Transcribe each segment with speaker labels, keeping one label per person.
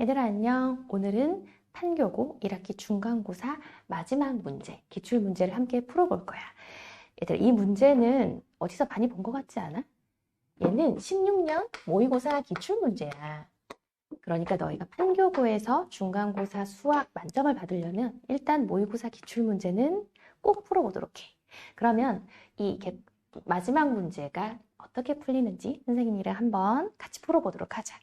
Speaker 1: 얘들아 안녕. 오늘은 판교고 1학기 중간고사 마지막 문제, 기출 문제를 함께 풀어볼 거야. 얘들아 이 문제는 어디서 많이 본 것 같지 않아? 얘는 16년 모의고사 기출 문제야. 그러니까 너희가 판교고에서 중간고사 수학 만점을 받으려면 일단 모의고사 기출 문제는 꼭 풀어보도록 해. 그러면 이 마지막 문제가 어떻게 풀리는지 선생님이랑 한번 같이 풀어보도록 하자.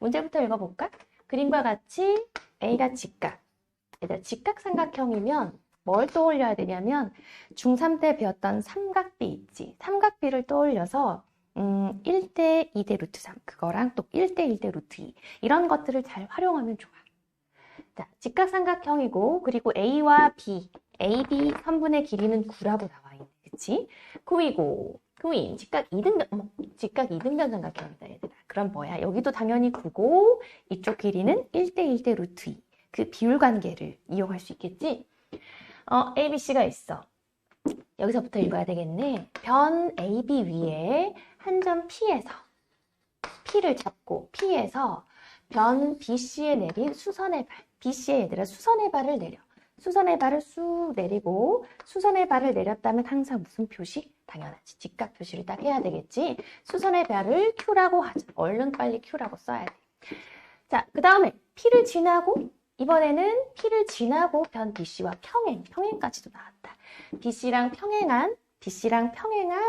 Speaker 1: 문제부터 읽어볼까? 그림과 같이 A가 직각. 얘들 직각 삼각형이면 뭘 떠올려야 되냐면 중3 때 배웠던 삼각비 있지. 삼각비를 떠올려서 음, 1대 2대 루트 3 그거랑 또 1대 1대 루트 2 이런 것들을 잘 활용하면 좋아. 자, 직각삼각형이고 그리고 A와 B, AB 3분의 길이는 9라고 나와 있네. 그치? 9이고 9인 직각 2등변, 어 뭐, 직각 2등변 삼각형이다 얘들. 그럼 뭐야? 여기도 당연히 9고 이쪽 길이는 1대 1대 루트 2. 그 비율 관계를 이용할 수 있겠지? 어, ABC가 있어. 여기서부터 읽어야 되겠네. 변 AB 위에 한 점 P에서 P를 잡고 P에서 변 BC에 내린 수선의 발, BC에 얘들아 수선의 발을 내려. 수선의 발을 쑥 내리고 수선의 발을 내렸다면 항상 무슨 표시? 당연하지. 직각 표시를 딱 해야 되겠지. 수선의 발을 Q라고 하자. 얼른 빨리 Q라고 써야 돼. 자, 그 다음에 P를 지나고 이번에는 P를 지나고 변 BC와 평행, 평행까지도 나왔다. BC랑 평행한, BC랑 평행한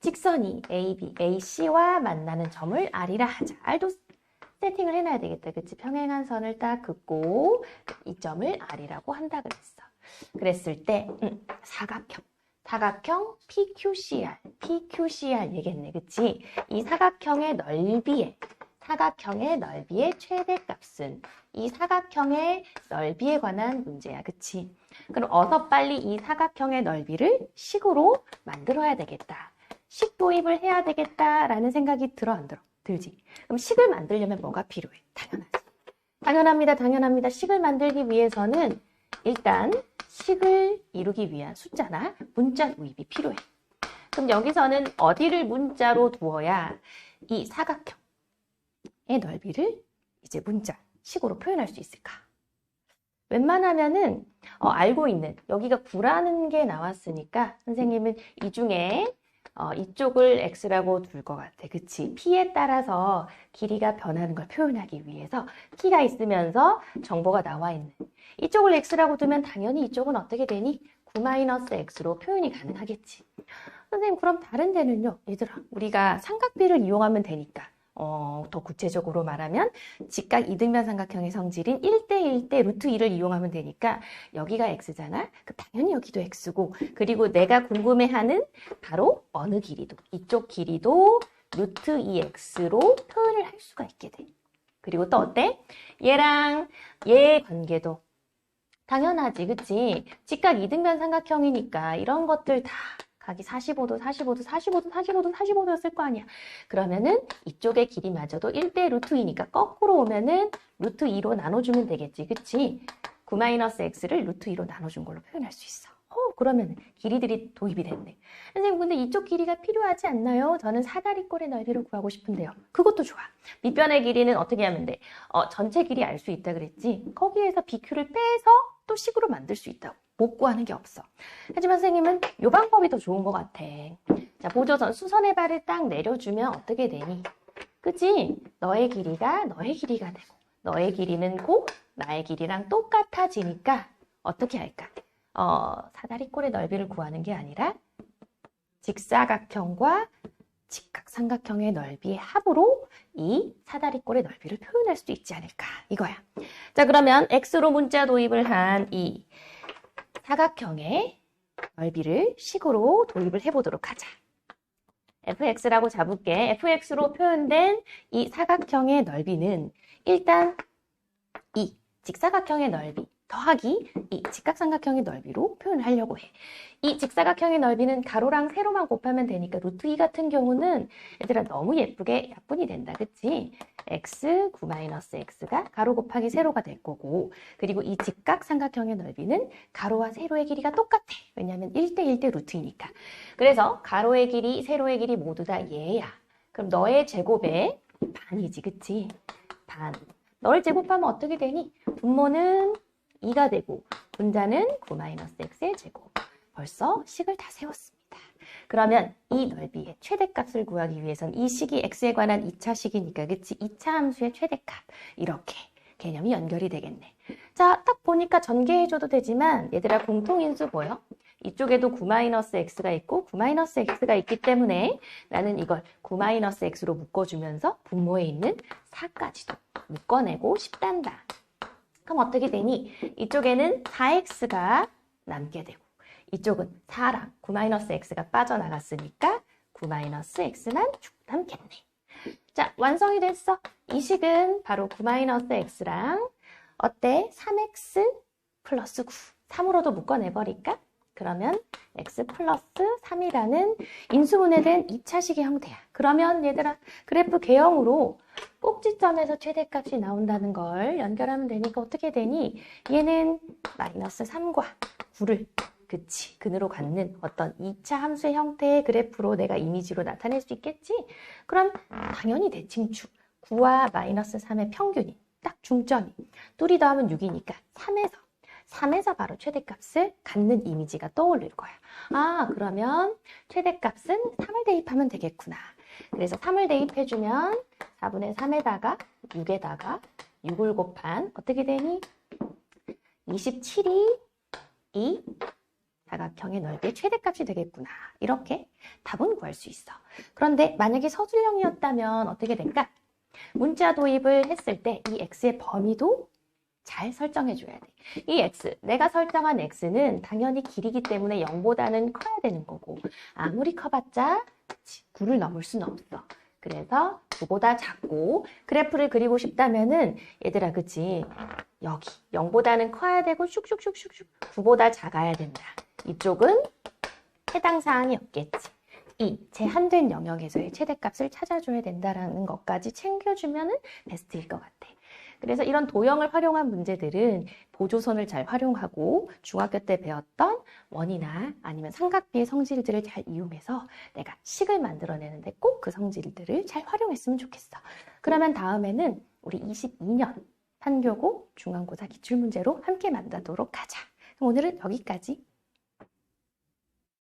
Speaker 1: 직선이 AB, AC와 만나는 점을 R이라 하자. R도 세팅을 해놔야 되겠다. 그치? 평행한 선을 딱 긋고 이 점을 R이라고 한다 그랬어. 그랬을 때 음, 사각형. 사각형 PQCR, PQCR 얘기했네, 그치? 이 사각형의 넓이에, 사각형의 넓이의 최대값은 이 사각형의 넓이에 관한 문제야, 그치? 그럼 어서 빨리 이 사각형의 넓이를 식으로 만들어야 되겠다. 식 도입을 해야 되겠다라는 생각이 들어 안 들어? 들지. 그럼 식을 만들려면 뭐가 필요해? 당연하지. 당연합니다. 당연합니다. 식을 만들기 위해서는 일단 식을 이루기 위한 숫자나 문자 도입이 필요해. 그럼 여기서는 어디를 문자로 두어야 이 사각형의 넓이를 이제 문자, 식으로 표현할 수 있을까? 웬만하면은 어, 알고 있는 여기가 9라는 게 나왔으니까 선생님은 이 중에 어, 이쪽을 x라고 둘 것 같아. 그치? p에 따라서 길이가 변하는 걸 표현하기 위해서 키가 있으면서 정보가 나와 있는 이쪽을 x라고 두면 당연히 이쪽은 어떻게 되니? 9-x로 표현이 가능하겠지. 선생님 그럼 다른 데는요? 얘들아 우리가 삼각비를 이용하면 되니까 어, 더 구체적으로 말하면 직각 이등변 삼각형의 성질인 1대1 대 루트 2를 이용하면 되니까 여기가 x잖아. 그 당연히 여기도 x고 그리고 내가 궁금해하는 바로 어느 길이도 이쪽 길이도 루트 2x로 표현을 할 수가 있게 돼. 그리고 또 어때? 얘랑 얘 관계도 당연하지, 그치? 직각 이등변 삼각형이니까 이런 것들 다 각이 45도, 45도, 45도, 45도, 45도였을 거 아니야. 그러면은 이쪽의 길이마저도 1대 루트 2니까 거꾸로 오면은 루트 2로 나눠주면 되겠지. 그치? 9-x를 루트 2로 나눠준 걸로 표현할 수 있어. 어, 그러면 길이들이 도입이 됐네. 선생님, 근데 이쪽 길이가 필요하지 않나요? 저는 사다리꼴의 넓이를 구하고 싶은데요. 그것도 좋아. 밑변의 길이는 어떻게 하면 돼? 어, 전체 길이 알 수 있다 그랬지? 거기에서 BQ를 빼서 또 식으로 만들 수 있다고. 못 구하는 게 없어. 하지만 선생님은 이 방법이 더 좋은 것 같아. 자, 보조선 수선의 발을 딱 내려주면 어떻게 되니? 그지? 너의 길이가 너의 길이가 되고 너의 길이는 고 나의 길이랑 똑같아지니까 어떻게 할까? 어, 사다리꼴의 넓이를 구하는 게 아니라 직사각형과 직각삼각형의 넓이의 합으로 이 사다리꼴의 넓이를 표현할 수 있지 않을까 이거야. 자 그러면 x로 문자 도입을 한이 사각형의 넓이를 식으로 도입을 해보도록 하자. fx라고 잡을게. fx로 표현된 이 사각형의 넓이는 일단 이 직사각형의 넓이 더하기 이 직각삼각형의 넓이로 표현을 하려고 해. 이 직사각형의 넓이는 가로랑 세로만 곱하면 되니까 루트 2 같은 경우는 얘들아 너무 예쁘게 약분이 된다. 그치? x 9-x가 가로 곱하기 세로가 될 거고 그리고 이 직각삼각형의 넓이는 가로와 세로의 길이가 똑같아. 왜냐하면 1대1대 루트이니까. 그래서 가로의 길이, 세로의 길이 모두 다 얘야. 그럼 너의 제곱의 반이지. 그치? 반. 너를 제곱하면 어떻게 되니? 분모는 2가 되고 분자는 9-x의 제곱. 벌써 식을 다 세웠습니다. 그러면 이 넓이의 최대값을 구하기 위해선 이 식이 x에 관한 2차 식이니까 그치? 2차 함수의 최대값. 이렇게 개념이 연결이 되겠네. 자, 딱 보니까 전개해줘도 되지만 얘들아 공통인수 보여? 이쪽에도 9-x가 있고 9-x가 있기 때문에 나는 이걸 9-x로 묶어주면서 분모에 있는 4까지도 묶어내고 싶단다. 그럼 어떻게 되니? 이쪽에는 4x가 남게 되고 이쪽은 4랑 9-x가 빠져나갔으니까 9-x만 쭉 남겠네. 자, 완성이 됐어. 이 식은 바로 9-x랑 어때? 3x 플러스 9. 3으로도 묶어내버릴까? 그러면 x 플러스 3이라는 인수분해된 2차식의 형태야. 그러면 얘들아, 그래프 개형으로 꼭지점에서 최대값이 나온다는 걸 연결하면 되니까 어떻게 되니? 얘는 마이너스 3과 9를 그치 근으로 갖는 어떤 2차 함수의 형태의 그래프로 내가 이미지로 나타낼 수 있겠지? 그럼 당연히 대칭축 9와 마이너스 3의 평균이 딱 중점이 뚜리 더하면 6이니까 3에서 3에서 바로 최대값을 갖는 이미지가 떠오를 거야. 아 그러면 최대값은 3을 대입하면 되겠구나. 그래서 3을 대입해주면 4분의 3에다가 6에다가 6을 곱한 어떻게 되니? 27이 이 사각형의 넓이의 최대값이 되겠구나. 이렇게 답은 구할 수 있어. 그런데 만약에 서술형이었다면 어떻게 될까? 문자 도입을 했을 때 이 x의 범위도 잘 설정해줘야 돼. 이 x, 내가 설정한 x는 당연히 길이기 때문에 0보다는 커야 되는 거고 아무리 커봤자 9를 넘을 수는 없어. 그래서 9보다 작고 그래프를 그리고 싶다면은 얘들아 그치 여기 0보다는 커야 되고 슉슉슉슉슉 9보다 작아야 된다. 이쪽은 해당 사항이 없겠지. 이 제한된 영역에서의 최대값을 찾아줘야 된다라는 것까지 챙겨주면 은 베스트일 것 같아. 그래서 이런 도형을 활용한 문제들은 보조선을 잘 활용하고 중학교 때 배웠던 원이나 아니면 삼각비의 성질들을 잘 이용해서 내가 식을 만들어내는데 꼭 그 성질들을 잘 활용했으면 좋겠어. 그러면 다음에는 우리 22년 판교고 중간고사 기출문제로 함께 만나도록 하자. 오늘은 여기까지.